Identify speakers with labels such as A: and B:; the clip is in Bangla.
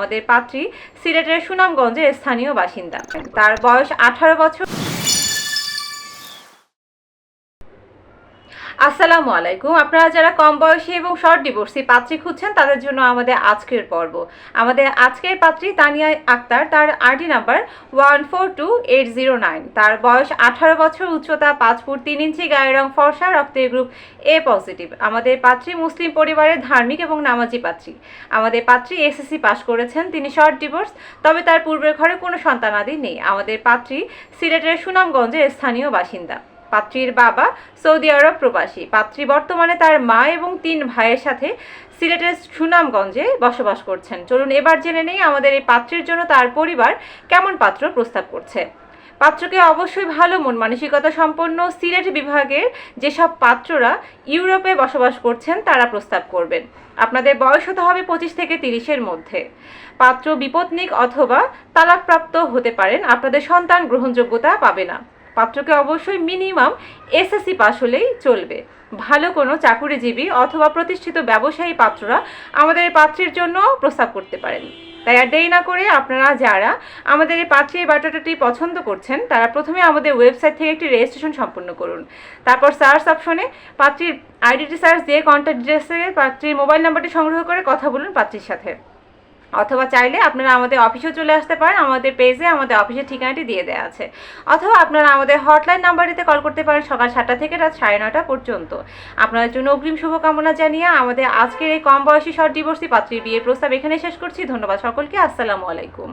A: আমাদের পাত্রী সিলেটের সুনামগঞ্জের স্থানীয় বাসিন্দা। তার বয়স আঠারো বছর। আসসালামু আলাইকুম। আপনারা যারা কম বয়সী এবং শর্ট ডিভোর্সি পাত্রী খুঁজছেন, তাদের জন্য আমাদের আজকের পর্ব। আমাদের আজকের পাত্রী তানিয়া আক্তার, তার R D number one four two eight zero nine. তার বয়স আঠারো বছর, উচ্চতা পাঁচ ফুট তিন ইঞ্চি, গায়ের রং ফর্সা, রক্তের গ্রুপ এ পজিটিভ আমাদের পাত্রী মুসলিম পরিবারের ধার্মিক এবং নামাজি পাত্রী। আমাদের পাত্রী এসএসসি পাশ করেছেন, তিনি শর্ট ডিভোর্স তবে তার পূর্বের ঘরে কোনো সন্তানাদি নেই। আমাদের পাত্রী সিলেটের সুনামগঞ্জের স্থানীয় বাসিন্দা। পাত্রীর বাবা সৌদি আরব প্রবাসী। পাত্রী বর্তমানে তার মা এবং তিন ভাইয়ের সাথে সিলেটের সুনামগঞ্জে বসবাস করছেন। চলুন এবার জেনে নেই আমাদের এই পাত্রের জন্য তার পরিবার কেমন পাত্র প্রস্তাব করছে। পাত্রকে অবশ্যই ভালো, মন মানসিকতা সম্পন্ন সিলেট বিভাগের যেসব পাত্ররা ইউরোপে বসবাস করছেন, তারা প্রস্তাব করবেন। আপনাদের বয়স হতে হবে পঁচিশ থেকে তিরিশের মধ্যে। পাত্র বিপত্নিক অথবা তালাকপ্রাপ্ত হতে পারেন। আপনাদের সন্তান গ্রহণযোগ্যতা পাবে না। পাত্রকে অবশ্যই মিনিমাম এসএসসি পাস হলেই চলবে। ভালো কোনো চাকুরিজীবী অথবা প্রতিষ্ঠিত ব্যবসায়ী পাত্ররা আমাদের এই পাত্রের জন্য প্রস্তাব করতে পারেন। তাই আর দেরি না করে আপনারা যারা আমাদের এই পাত্রী বায়োডাটাটি পছন্দ করছেন, তারা প্রথমে আমাদের ওয়েবসাইট থেকে একটি রেজিস্ট্রেশন সম্পূর্ণ করুন। তারপর সার্চ অপশনে পাত্রীর আইডিটি সার্চ দিয়ে কন্ট্যাক্ট ডিটেলসে পাত্রীর মোবাইল নাম্বারটি সংগ্রহ করে কথা বলুন পাত্রীর সাথে। অথবা চাইলে আপনারা আমাদের অফিসেও চলে আসতে পারেন, আমাদের পেজে আমাদের অফিসের ঠিকানাটি দিয়ে দেওয়া আছে। অথবা আপনারা আমাদের হটলাইন নাম্বারটিতে কল করতে পারেন সকাল সাতটা থেকে রাত সাড়ে নটা পর্যন্ত। আপনাদের জন্য অগ্রিম শুভকামনা জানিয়ে আমাদের আজকের এই কম বয়সী শর্ট ডিভোর্সি পাত্রীর বিয়ের প্রস্তাব এখানে শেষ করছি। ধন্যবাদ সকলকে। আসসালামু আলাইকুম।